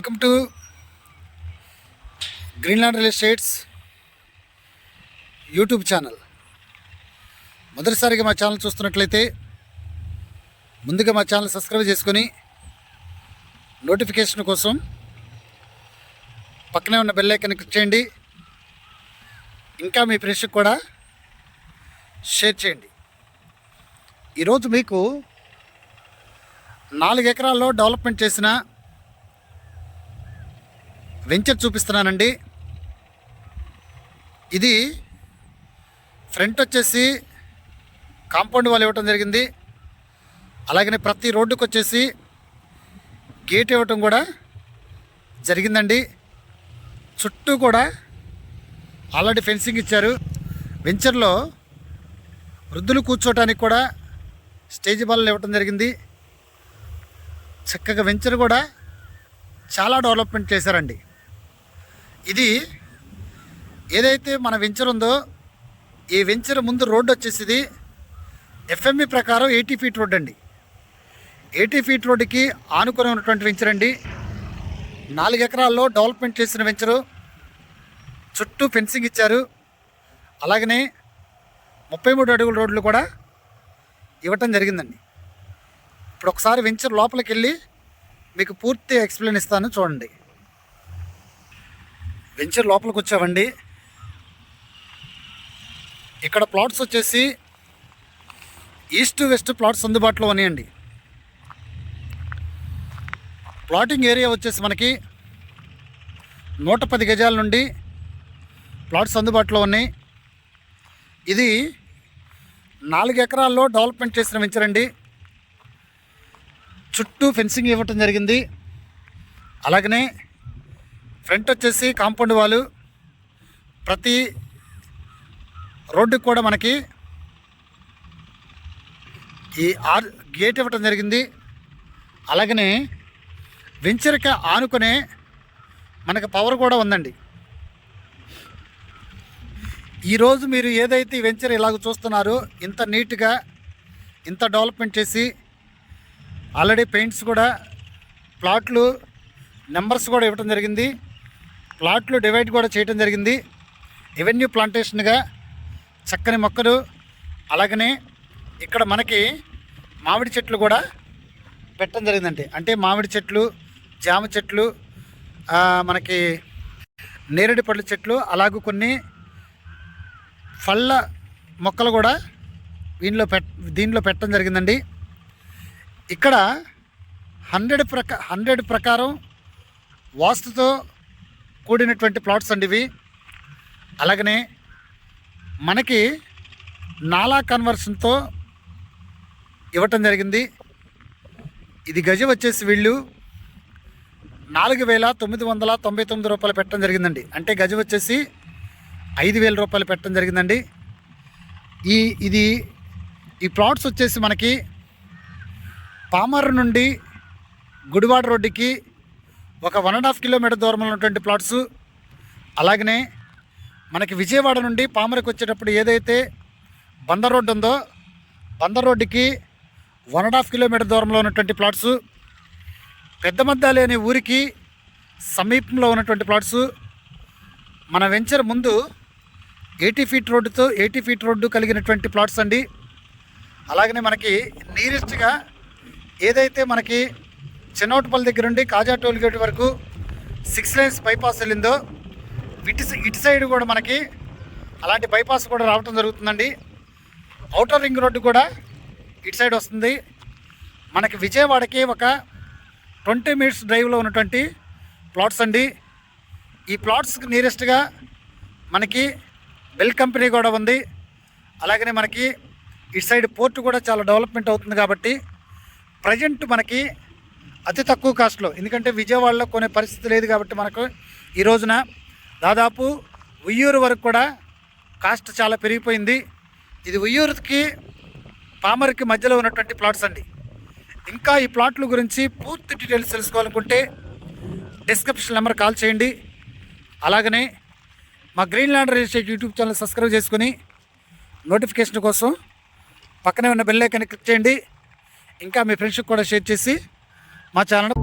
Welcome to Greenland real estates YouTube channel. మొదటిసారిగా మా channel చూస్తున్నట్లయితే ముందుగా మా ఛానల్ సబ్స్క్రైబ్ చేసుకొని నోటిఫికేషన్ కోసం పక్కనే ఉన్న బెల్ ఐకాన్ క్లిక్ చేయండి. ఇంకా మీ ఫ్రెండ్స్కి కూడా షేర్ చేయండి. ఈరోజు మీకు నాలుగు ఎకరాల్లో డెవలప్మెంట్ చేసిన వెంచర్ చూపిస్తున్నానండి. ఇది ఫ్రంట్ వచ్చేసి కాంపౌండ్ వాళ్ళు ఇవ్వటం జరిగింది. అలాగనే ప్రతి రోడ్డుకు వచ్చేసి గేట్ ఇవ్వటం కూడా జరిగిందండి. చుట్టూ కూడా ఆల్రెడీ ఫెన్సింగ్ ఇచ్చారు. వెంచర్లో వృద్ధులు కూర్చోటానికి కూడా స్టేజ్ బాల్ ఇవ్వటం జరిగింది. చక్కగా వెంచర్ కూడా చాలా డెవలప్మెంట్ చేశారండి. ఇది ఏదైతే మన వెంచర్ ఉందో ఈ వెంచర్ ముందు రోడ్డు వచ్చేసి ఎఫ్ఎంఈ ప్రకారం ఎయిటీ ఫీట్ రోడ్ అండి. ఎయిటీ ఫీట్ రోడ్డుకి ఆనుకొని ఉన్నటువంటి వెంచర్ అండి. నాలుగు ఎకరాల్లో డెవలప్మెంట్ చేసిన వెంచరు. చుట్టూ ఫెన్సింగ్ ఇచ్చారు. అలాగనే ముప్పై మూడు అడుగుల రోడ్లు కూడా ఇవ్వటం జరిగిందండి. ఇప్పుడు ఒకసారి వెంచర్ లోపలికి వెళ్ళి మీకు పూర్తి ఎక్స్ప్లెయిన్ ఇస్తాను చూడండి. వెంచర్ లోపలికి వచ్చామండి. ఇక్కడ ప్లాట్స్ వచ్చేసి ఈస్ట్ వెస్ట్ ప్లాట్స్ అందుబాటులో ఉన్నాయండి. ప్లాటింగ్ ఏరియా వచ్చేసి మనకి నూట పది గజాల నుండి ప్లాట్స్ అందుబాటులో ఉన్నాయి. ఇది నాలుగు ఎకరాల్లో డెవలప్మెంట్ చేసిన వెంచర్ అండి. చుట్టూ ఫెన్సింగ్ ఇవ్వటం జరిగింది. అలాగనే ఫ్రంట్ వచ్చేసి కాంపౌండ్ వాళ్ళు ప్రతి రోడ్డుకి కూడా మనకి ఈ ఆర్ గేట్ ఇవ్వటం జరిగింది. అలాగనే వెంచరిక ఆనుకునే మనకు పవర్ కూడా ఉందండి. ఈరోజు మీరు ఏదైతే వెంచర్ ఇలాగ చూస్తున్నారో ఇంత నీట్గా ఇంత డెవలప్మెంట్ చేసి ఆల్రెడీ పెయింట్స్ కూడా ప్లాట్లు నెంబర్స్ కూడా ఇవ్వటం జరిగింది. ప్లాట్లు డివైడ్ కూడా చేయటం జరిగింది. ఎవెన్యూ ప్లాంటేషన్గా చక్కని మొక్కలు అలాగనే ఇక్కడ మనకి మామిడి చెట్లు కూడా పెట్టడం జరిగిందండి. అంటే మామిడి చెట్లు జామ చెట్లు మనకి నేరేడు పళ్ళ చెట్లు అలాగే కొన్ని పళ్ళ మొక్కలు కూడా దీనిలో పెట్ దీనిలో పెట్టడం జరిగిందండి. ఇక్కడ హండ్రెడ్ ప్రక హండ్రెడ్ ప్రకారం వాస్తుతో కూడినటువంటి ప్లాట్స్ అండి ఇవి. అలాగనే మనకి నాలా కన్వర్షన్తో ఇవ్వటం జరిగింది. ఇది గజం వచ్చేసి వీళ్ళు నాలుగు వేల తొమ్మిది వందల తొంభై తొమ్మిది రూపాయలు పెట్టడం జరిగిందండి. అంటే గజం వచ్చేసి ఐదు వేల రూపాయలు పెట్టడం జరిగిందండి. ఈ ఇది ఈ ప్లాట్స్ వచ్చేసి మనకి పామర్ నుండి గుడివాడ రోడ్డుకి ఒక వన్ అండ్ హాఫ్ కిలోమీటర్ దూరంలో ఉన్నటువంటి ప్లాట్స్ అలాగనే మనకి విజయవాడ నుండి పామరకు వచ్చేటప్పుడు ఏదైతే బందర్ రోడ్డు ఉందో బందర్ రోడ్డుకి వన్ అండ్ హాఫ్ కిలోమీటర్ దూరంలో ఉన్నటువంటి ప్లాట్స్ పెద్ద మద్దాలి అనే ఊరికి సమీపంలో ఉన్నటువంటి ప్లాట్స్ మన వెంచర్ ముందు ఎయిటీ ఫీట్ రోడ్డుతో ఎయిటీ ఫీట్ రోడ్డు కలిగినటువంటి ప్లాట్స్ అండి. అలాగనే మనకి నీరెస్ట్గా ఏదైతే మనకి చిన్నోటపల్లి దగ్గర నుండి కాజా టోల్ గేట్ వరకు సిక్స్ లైన్స్ బైపాస్ వెళ్ళిందో ఇటు సై- ఇటు సైడ్ కూడా మనకి అలాంటి బైపాస్ కూడా రావటం జరుగుతుందండి. అవుటర్ రింగ్ రోడ్డు కూడా ఇటు సైడ్ వస్తుంది. మనకి విజయవాడకి ఒక ట్వంటీ మినిట్స్ డ్రైవ్లో ఉన్నటువంటి ప్లాట్స్ అండి. ఈ ప్లాట్స్కి నియరెస్ట్గా మనకి బెల్ కంపెనీ కూడా ఉంది. అలాగనే మనకి ఇటు సైడ్ పోర్ట్ కూడా చాలా డెవలప్మెంట్ అవుతుంది కాబట్టి ప్రజెంట్ మనకి అతి తక్కువ కాస్ట్లో ఎందుకంటే విజయవాడలో కొనే పరిస్థితి లేదు కాబట్టి మనకు ఈ రోజున దాదాపు ఉయ్యూరు వరకు కూడా కాస్ట్ చాలా పెరిగిపోయింది. ఇది ఉయ్యూరుకి పామర్కి మధ్యలో ఉన్నటువంటి ప్లాట్స్ అండి. ఇంకా ఈ ప్లాట్ల గురించి పూర్తి డీటెయిల్స్ తెలుసుకోవాలనుకుంటే డిస్క్రిప్షన్ నెంబర్ కాల్ చేయండి. అలాగనే మా green land real estate YouTube channel subscribe చేసుకుని నోటిఫికేషన్ కోసం పక్కనే ఉన్న బెల్ క్లిక్ చేయండి. ఇంకా మీ ఫ్రెండ్స్కి కూడా షేర్ చేసి మా ఛానల్